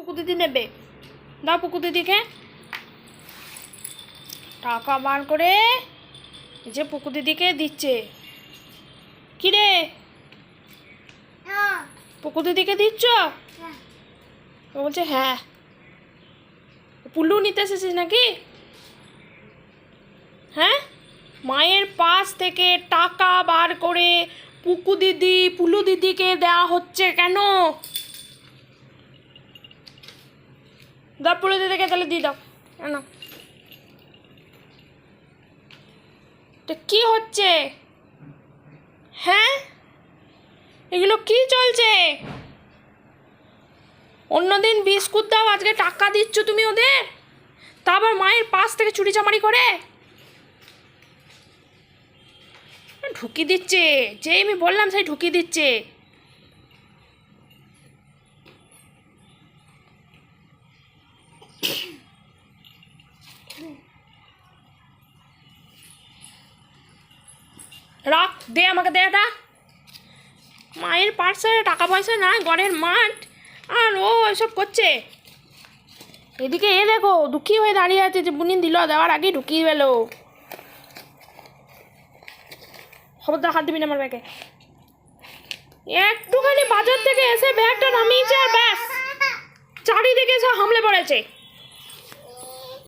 পুকু দিদি নেবে? দাও পুকু দিদিকে টাকা বার করে যে পুকু দিদিকে দিচ্ছে। কিরে? পুকু দিদিকে দিচ্ছ? বলছে হ্যাঁ। পুল্লু নিতে এসেছিস নাকি? হ্যাঁ? মায়ের পাশ থেকে টাকা বার করে পুকু দিদি পুলু দিদিকে দেওয়া হচ্ছে কেন? দাও পুলু দিদিকে তাহলে দিয়ে দাও। কেন তো কি হচ্ছে? হ্যাঁ? এগুলো কি চলছে? অন্যদিন বিস্কুট দাও, আজকে টাকা দিচ্ছ তুমি ওদের? তা আবার মায়ের পাশ থেকে চুরি চামারি করে? ঢুকি দিচ্ছে, যেই আমি বললাম সেই ঢুকি দিচ্ছে। রাখ, দে আমাকে, দে এটা মায়ের পার্সে টাকা পয়সা নাই ঘরের মাঠ। আর ও এসব করছে। এদিকে এ দেখো, দুঃখী হয়ে দাঁড়িয়ে আছে, যে বুনিন দিল, দেওয়ার আগেই ঢুকিয়ে গেল খবরদার হাত দিবি না আমার ব্যাগে। একটুখানি বাজার থেকে এসে ব্যাগটা নামিয়েছে আর ব্যাস। চারিদিকে এসে হামলে পড়েছে।